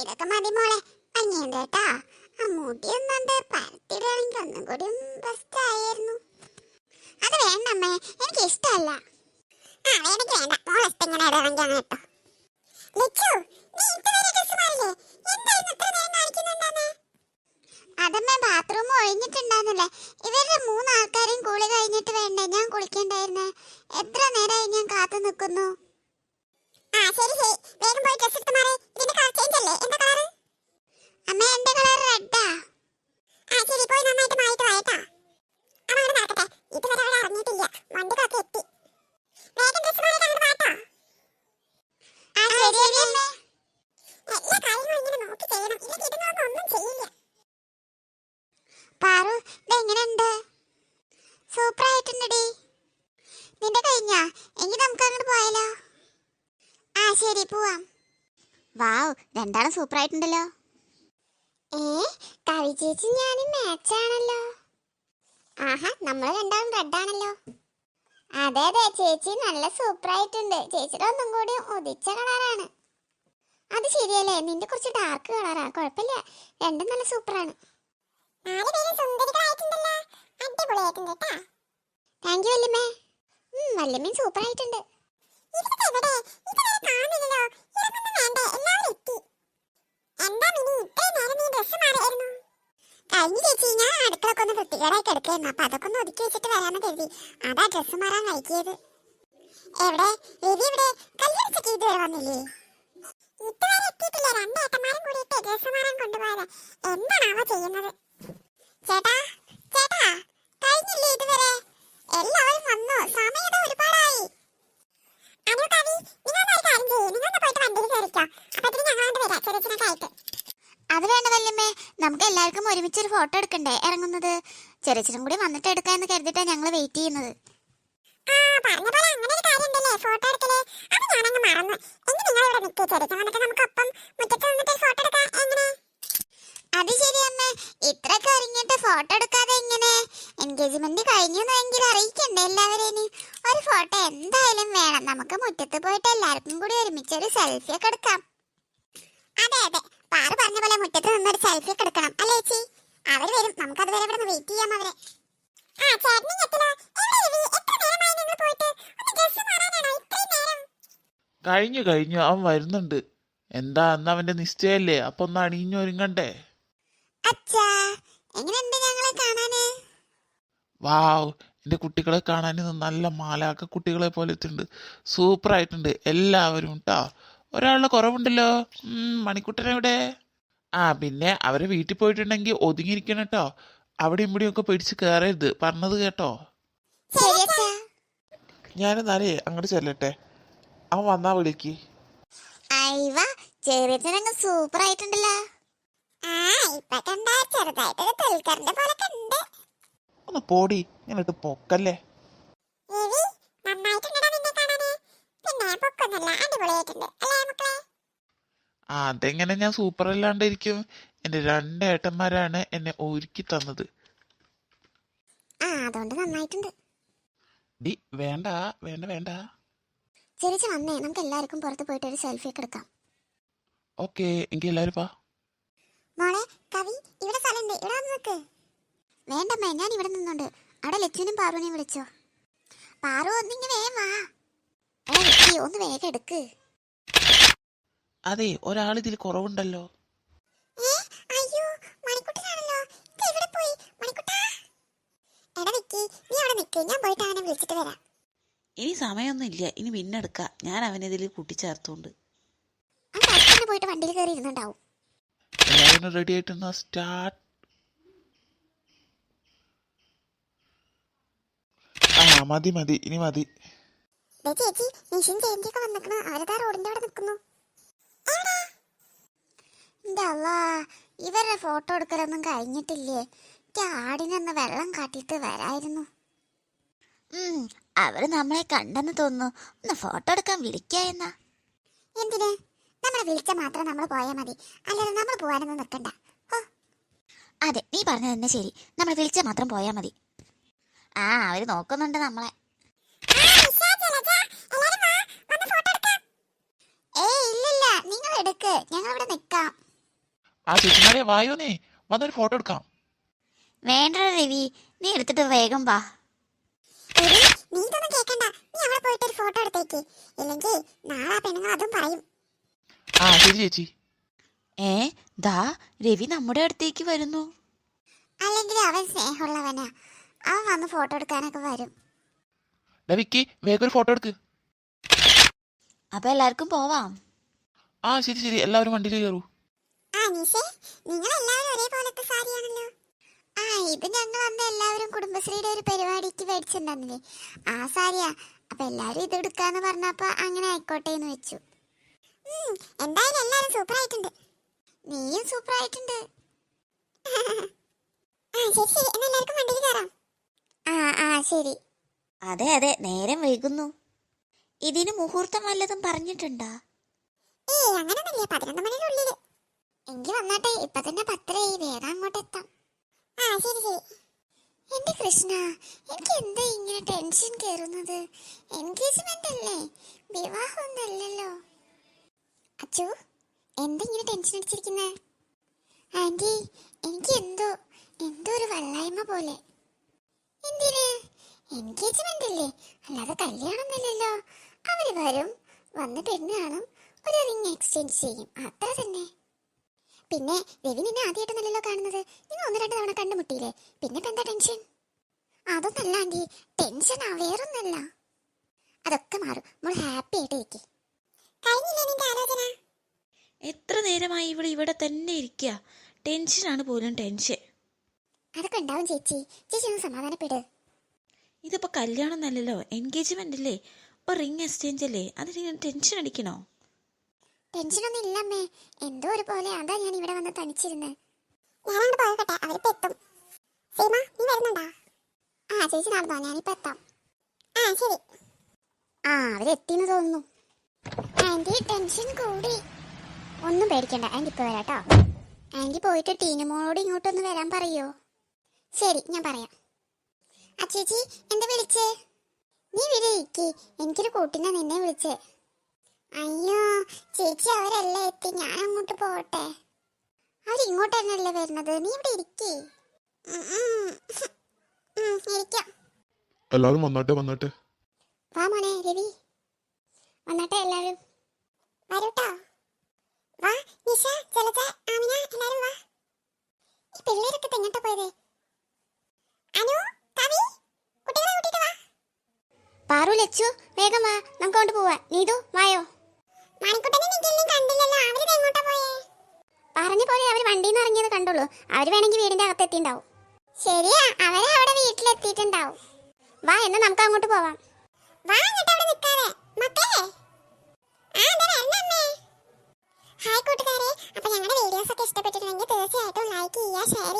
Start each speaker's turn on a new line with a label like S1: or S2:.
S1: ഇതൊക്കെ മതി മോളെ. മഞ്ഞുണ്ട് കേട്ടോ. ആ മുടി ഒന്നുണ്ട്. പരത്തിയിടാണെങ്കിൽ ഒന്നും കൂടി ബെസ്റ്റ് ആയിരുന്നു അത് വേണ്ട അമ്മേ. എനിക്ക് ഇഷ്ടമല്ല. ആ വേണമെങ്കിൽ വേണ്ട. മോൾ ഇഷ്ടം ഇങ്ങനെ ഇടണമെങ്കിൽ അങ്ങനെ ലച്ചു നീ ഇതുവരെ ഡ്രസ് മാറില്ലേ? എന്തായിരുന്നു നേരം കാണിക്കുന്നുണ്ടെന്ന്? അതമ്മേ ബാത്റൂം ഒഴിഞ്ഞിട്ടുണ്ടായിരുന്നല്ലേ? ഇവരുടെ മൂന്ന് ആൾക്കാരും കുളി കഴിഞ്ഞിട്ട് വേണ്ടേ? ഞാൻ കുളിക്കണ്ടായിരുന്നേ. എത്ര നേരമായി ഞാൻ കാത്തു നിൽക്കുന്നു? ആ ശരി ശരി. വേഗം പോയി ഡ്രസ് എടുത്ത് മാറി. ഇതിന്റെ കളർ ചേഞ്ച് അല്ലേ? എന്താ കളർ അമ്മ എന്റെ കളർ റെഡാ ആ ശരി. പോയി നന്നായിട്ട് മാറിയിട്ട് വായട്ടാ അവ അവിടെ നടക്കട്ടെ. ഇതുവരെ അവിടെ അറിഞ്ഞിട്ടില്ല. വണ്ടികളൊക്കെ എത്തി. വേഗം ഡ്രസ് മാറിയിട്ട് അങ്ങോട്ട് വാട്ടോ ആ ശരി അമ്മേ എല്ലാ കാര്യങ്ങളും ഇങ്ങനെ നോക്കി ചെയ്യണം ഇല്ലെങ്കിൽ ഇത് നോക്കുമ്പോൾ ഒന്നും ചെയ്യില്ല പാറു ഇതെങ്ങനെയുണ്ട് സൂപ്പർ ആയിട്ടുണ്ടടി നിന്റെ കഴിഞ്ഞാ എങ്കിൽ നമുക്ക് അങ്ങോട്ട് പോയാലോ ആ ശരി പോവാം. വാവ് രണ്ടാളും സൂപ്പർ ആയിട്ടുണ്ടല്ലോ ഏ കവി ചേച്ചി ഞാനും മാച്ച് ആണല്ലോ. ആഹാ നമ്മൾ രണ്ടാളും റെഡ് ആണല്ലോ. അതെ അതെ ചേച്ചി നല്ല സൂപ്പർ ആയിട്ടുണ്ട് ചേച്ചിയുടെ ഒന്നും കൂടി ഉദിച്ച കളറാണ്. അത് ശരിയല്ലേ? നിന്റെ കുറച്ച് ഡാർക്ക് കളറാ. കുഴപ്പമില്ല. രണ്ടും നല്ല സൂപ്പറാണ്. താങ്ക് യു വല്യമ്മേ. വല്യമ്മയും സൂപ്പർ ആയിട്ടുണ്ട് ഒതുക്കി വെച്ചിട്ട് വരാമെന്ന് ഡ്രസ്സ് മാറാൻ എവിടെ? ഇതുവരെ വന്നില്ലേ? ഇതുവരെ ഡ്രസ്സ് മാറാൻ ചെയ്യുന്നത്? ചേട്ടാ കഴിഞ്ഞില്ലേ ഇതുവരെ എല്ലാവരും വന്നു സമയം ഇതാ ഒരുപാടായി അനു കവി നിങ്ങൾ ഒരു കാര്യം ചെയ്യ് നിങ്ങൾ ഒന്ന് പോയിട്ട് വണ്ടിയിൽ കയറിക്കോ അപ്പത്തിന് ഞങ്ങൾ അങ്ങോട്ട് വരാം ചെറിയച്ചനൊക്കെ ആയിട്ട് അത് വേണ്ട വല്യമ്മേ. നമുക്ക് എല്ലാവർക്കും ഒരുമിച്ച് ഒരു ഫോട്ടോ എടുക്കണ്ടേ? ഇറങ്ങുന്നത്. ചെറിയച്ചനും കൂടി വന്നിട്ട് എടുക്കാന്ന് കരുതിട്ടാ ഞങ്ങൾ വെയിറ്റ് ചെയ്യുന്നത്. അത് ശരി അമ്മേ. ഇത്രയൊക്കെ ഒരുങ്ങിയിട്ട് ഫോട്ടോ എടുക്കാതെ എങ്ങനെ? എൻഗേജ്മെന്റ് കഴിഞ്ഞു എങ്കിൽ അറിയിക്കണ്ടേ എല്ലാവരെയും ഒരു ഫോട്ടോ എന്തായാലും വേണം. നമുക്ക് മുറ്റത്ത് പോയിട്ട് എല്ലാവർക്കും കൂടി ഒരുമിച്ച് ഒരു സെൽഫി ഒക്കെ എടുക്കാം. അതെ അതെ. പാറ പറഞ്ഞ പോലെ മുറ്റത്ത് നിന്ന് ഒരു സെൽഫി ഒക്കെ എടുക്കണം. അല്ലേ ചേച്ചി? അവർ വരും. നമുക്ക് അതുവരെ ഇവിടെ വെയിറ്റ് ചെയ്യാം അവരെ. ആ ചേട്ടനും
S2: കഴിഞ്ഞു കഴിഞ്ഞു. അവൻ വരുന്നുണ്ട്. എന്താ അന്ന് അവന്റെ നിശ്ചയല്ലേ? അപ്പൊ ഒന്ന് അണിഞ്ഞൊരുങ്ങണ്ടേ
S1: കാണാനേ?
S2: വാവ്. എന്റെ കുട്ടികളെ കാണാൻ നല്ല മാലാക്ക കുട്ടികളെ പോലത്തെ സൂപ്പർ ആയിട്ടുണ്ട്. എല്ലാവരും കേട്ടോ ഒരാളുടെ കുറവുണ്ടല്ലോ. മണിക്കുട്ടൻ മണിക്കുട്ടനെവിടെ ആ പിന്നെ അവരെ വീട്ടിൽ പോയിട്ടുണ്ടെങ്കിൽ ഒതുങ്ങിയിരിക്കണം കേട്ടോ അവിടെയും ഇവിടെയും ഒക്കെ പിടിച്ച് കയറരുത് പറഞ്ഞത് കേട്ടോ.
S1: ഞാൻ
S2: ഞാനെന്നാലേ അങ്ങോട്ട് ചെല്ലട്ടെ. അവൻ വന്നാ വിളിക്ക്.
S1: സൂപ്പർ ആയിട്ടുണ്ടല്ലോ. ആ ഇപ്പൊ കണ്ടാ തെൽക്കറിന്റെ പോലെ കണ്ട്.
S2: ഒന്ന് പോടി ഇങ്ങോട്ട് പൊക്കല്ലേ? അതെങ്ങനെ ഞാൻ സൂപ്പർ അല്ലാണ്ടിരിക്കും എന്റെ രണ്ട് ഏട്ടന്മാരാണ് എന്നെ ഒരുക്കി തന്നത്.
S1: അതുകൊണ്ട് നന്നായിട്ടുണ്ട്.
S2: ഡി വേണ്ട വേണ്ട വേണ്ട.
S1: ചെറിച്ച് വന്നേ നമുക്ക് എല്ലാവർക്കും പുറത്ത് പോയിട്ട് ഒരു സെൽഫി ഒക്കെ എടുക്കാം.
S2: ഓക്കെ എങ്കിൽ എല്ലാവരും വാ.
S1: മോളെ കവി ഇവിടെ സ്ഥലമുണ്ട്. ഇവിടെ വന്ന് നിൽക്ക് വേണ്ടമ്മേ ഞാൻ ഇവിടെ നിന്നുണ്ട്. അവിടെ ലച്ചുവിനും പാറുവിനെയും വിളിച്ചോ. പാറു ഒന്നിങ്ങ വേഗം വാ. എടാ വിക്കി ഒന്ന് വേഗം എടുക്ക്.
S2: അതെ ഒരാൾ ഇതിൽ കുറവുണ്ടല്ലോ
S1: അയ്യോ മണിക്കുട്ടനാണല്ലോ. ഇത് എവിടെ പോയി. മണിക്കുട്ടാ. എടാ വിക്കി നീ അവിടെ നിൽക്ക് ഞാൻ പോയിട്ട് അവനെ വിളിച്ചിട്ട് വരാം.
S3: ഇനി സമയമൊന്നും ഇല്ല ഇനി പിന്നെടുക്കാം ഞാൻ അവനിതിൽ കൂട്ടിച്ചേർത്തോണ്ട്.
S1: അവൻ പോയിട്ട് വണ്ടിയിൽ കയറി ഇരുന്നുണ്ടാവും.
S2: എല്ലാവരും റെഡി ആയിട്ടൊന്ന് സ്റ്റാർട്ട് മതി മതി ഇനി മതി.
S1: ദേ ചേച്ചി നിഷിൻ ചേച്ചിയൊക്കെ വന്നിക്കണോ. അവരതാ റോഡിന്റെ അവിടെ നിൽക്കുന്നു. ഇവരുടെ ഫോട്ടോ എടുക്കലൊന്നും കഴിഞ്ഞിട്ടില്ലേ? ആടിനൊന്ന് വെള്ളം കാട്ടിയിട്ട് വരായിരുന്നു.
S3: അവർ നമ്മളെ കണ്ടെന്ന് തോന്നുന്നു. ഒന്ന് ഫോട്ടോ എടുക്കാൻ വിളിക്കായെന്ന
S1: എന്തിന്? നമ്മളെ വിളിച്ച മാത്രം നമ്മൾ പോയാൽ മതി. അല്ലാതെ നമ്മൾ പോകാനൊന്നും നിൽക്കണ്ട
S3: അതെ നീ പറഞ്ഞത് തന്നെ ശരി. നമ്മൾ വിളിച്ച മാത്രം പോയാൽ മതി. ആ അവർ നോക്കുന്നുണ്ട് നമ്മളെ.
S1: നിങ്ങൾ എടുക്ക്. ഞങ്ങൾ ഇവിടെ നിക്കാം.
S2: ആ ചേച്ചിമാരെ വായോ നീ? വന്നൊരു ഫോട്ടോ എടുക്കാം.
S3: വേണ്ട രവി. നീ എടുത്തിട്ട് വേഗം വാ.
S1: കേക്കണ്ട. നീ പോയിട്ട് ഒരു ഫോട്ടോ നാളെ അതും പറയും.
S2: ആ
S3: ഏ ദാ രവി നമ്മുടെ അടുത്തേക്ക് വരുന്നു.
S1: അല്ലെങ്കിൽ അവൻ സ്നേഹമുള്ളവനാ. അവൻ വന്ന് ഫോട്ടോ എടുക്കാനൊക്കെ വരും.
S2: ഡവിക്ക് വേഗം ഒരു ഫോട്ടോ എടുക്ക്.
S3: അപ്പൊ എല്ലാവർക്കും പോവാം.
S2: ആ ശരി ശരി. എല്ലാവരും വണ്ടിയിൽ കയറൂ.
S1: ആ നിഷേ നിങ്ങൾ എല്ലാവരും ഒരേപോലത്തെ സാരിയാണല്ലോ. ആ ഇത് ഞങ്ങൾ അന്ന് എല്ലാവരും കുടുംബശ്രീയുടെ ഒരു പരിപാടിക്ക് മേടിച്ചിട്ടുണ്ടെന്നില്ലേ ആ സാരിയാ. അപ്പൊ എല്ലാവരും ഇത് എടുക്കാന്ന് പറഞ്ഞപ്പോ അങ്ങനെ ആയിക്കോട്ടെ എന്ന് വെച്ചു എന്തായാലും എല്ലാവരും സൂപ്പർ ആയിട്ടുണ്ട്. നീയും സൂപ്പർ ആയിട്ടുണ്ട് ആ ശരി ശരി എന്നാ എല്ലാവർക്കും വണ്ടിയിൽ കയറാം ആ ആ ശരി.
S3: അതെ അതെ നേരം വൈകുന്നു. ഇതിന് മുഹൂർത്തം വല്ലതും പറഞ്ഞിട്ടുണ്ടാ?
S1: ഏയ് അങ്ങനൊന്നുമില്ല. പതിനൊന്ന് മണിനുള്ളിൽ എങ്കിൽ വന്നാട്ടെ. ഇപ്പൊ തന്നെ പത്തരയായി. വേഗം അങ്ങോട്ട് എത്താം. ആ ശരി ശരി. എന്റെ കൃഷ്ണ എനിക്ക് എന്താ ഇങ്ങനെ ടെൻഷൻ കയറുന്നത് എൻഗേജ്മെന്റ് അല്ലേ? വിവാഹം ഒന്നല്ലല്ലോ അച്ചു എന്താ ഇങ്ങനെ ടെൻഷൻ അടിച്ചിരിക്കുന്നേ? ആന്റി എനിക്ക് എന്തോ എന്തോ ഒരു വല്ലായ്മ പോലെ. എന്തിന്? എൻഗേജ്മെന്റ് അല്ലേ അല്ലാതെ കല്യാണം അല്ലല്ലോ അവർ വരും. വന്ന് പെണ്ണ് കാണും ഒരു റിങ് എക്സ്ചേഞ്ച് ചെയ്യും. അത്ര തന്നെ. പിന്നെ രവി നിന്നെ ആദ്യമായിട്ടൊന്നല്ലല്ലോ കാണുന്നത്. നിങ്ങൾ ഒന്ന് രണ്ട് തവണ കണ്ടുമുട്ടിയില്ലേ? പിന്നെ ഇപ്പൊ എന്താ ടെൻഷൻ അതൊന്നല്ല ആന്റി. ടെൻഷൻ വേറൊന്നല്ല. അതൊക്കെ മാറും. നമ്മൾ ഹാപ്പി ആയിട്ട് ഇരിക്കും.
S3: എത്ര നേരമായി ഇവിടെ ഇവിടെ തന്നെ ഇരിക്കുക ടെൻഷനാണ് പോലും ടെൻഷൻ
S1: അതൊക്കെ ഉണ്ടാവും ചേച്ചി. ചേച്ചി ഒന്ന് സമാധാനപ്പെട്.
S3: ഇതിപ്പോ കല്യാണം എന്നല്ലല്ലോ എൻഗേജ്മെന്റ് അല്ലേ ഒരു റിംഗ് എക്സ്ചേഞ്ച് അല്ലേ അതിന് ടെൻഷൻ അടിക്കണോ?
S1: ടെൻഷനൊന്നും ഇല്ലമ്മേ എന്തോ ഒരു പോലെ അതാ ഞാൻ ഇവിടെ വന്ന് തനിച്ചിരുന്നത് ഞാനങ്ങോട്ട് പോയട്ടെ അവരിപ്പോ എത്തും. സീമ നീ വരുന്നുണ്ടോ? ആ ചേച്ചി നടന്നോ ഞാനിപ്പോ എത്താം. ആ ശരി. ആ അവരെത്തിന്ന് തോന്നുന്നു. ആന്റി ടെൻഷൻ കൂടി. ഒന്നും പേടിക്കണ്ട ആന്റി ഇപ്പൊ വരാട്ടോ. ആന്റി പോയിട്ട് ടീനുമോളോട് ഇങ്ങോട്ടൊന്ന് വരാൻ പറയോ? ശരി ഞാൻ പറയാം. ആ ചേച്ചി എന്താ വിളിച്ചേ? നീ ഇവിടെ എനിക്കൊരു കൂട്ടിനാ നിന്നെ വിളിച്ചേ. അയ്യോ ചേച്ചി അവരല്ല എത്തി. ഞാൻ അങ്ങോട്ട് പോട്ടെ അവരിങ്ങോട്ട് തന്നെയല്ലേ വരുന്നത്? നീ ഇവിടെ ഇരിക്കേ. ഇരിക്കാം.
S4: എല്ലാവരും വന്നാട്ടെ വന്നാട്ടെ
S1: വാ മോനെ രവി വന്നട്ടെ എല്ലാവരും വരൂട്ടോ വാ നിഷ ജലജ ആമിന എല്ലാരും വാ ഈ പിള്ളേരൊക്കെ തെങ്ങോട്ട് പോയത് അനു കവി കുട്ടികളെ കൂട്ടിട്ട് വാ പാറു ലച്ചു വേഗം വാ നമുക്ക് കൊണ്ട് പോവാ. നീതു വായോ? പറഞ്ഞ പോലെ അവർ വണ്ടിയിൽ നിന്ന് ഇറങ്ങിയത് കണ്ടുള്ളൂ. അവർ വേണമെങ്കിൽ വീടിന്റെ അകത്ത് എത്തിണ്ടാവും. ശരിയാ അവരെ അവിടെ വീട്ടിലെത്തിയിട്ടുണ്ടാവും. വാ എന്നാ നമുക്ക് അങ്ങോട്ട് പോവാം. വാ അങ്ങോട്ട് അവിടെ നിൽക്കാതെ മക്കളെ? ഹായ് കൂട്ടുകാരെ. അപ്പൊ ഞങ്ങളുടെ വീഡിയോസ് ഒക്കെ ഇഷ്ടപ്പെട്ടിട്ടുണ്ടെങ്കിൽ തീർച്ചയായിട്ടും ലൈക്ക് ചെയ്യുക ഷെയർ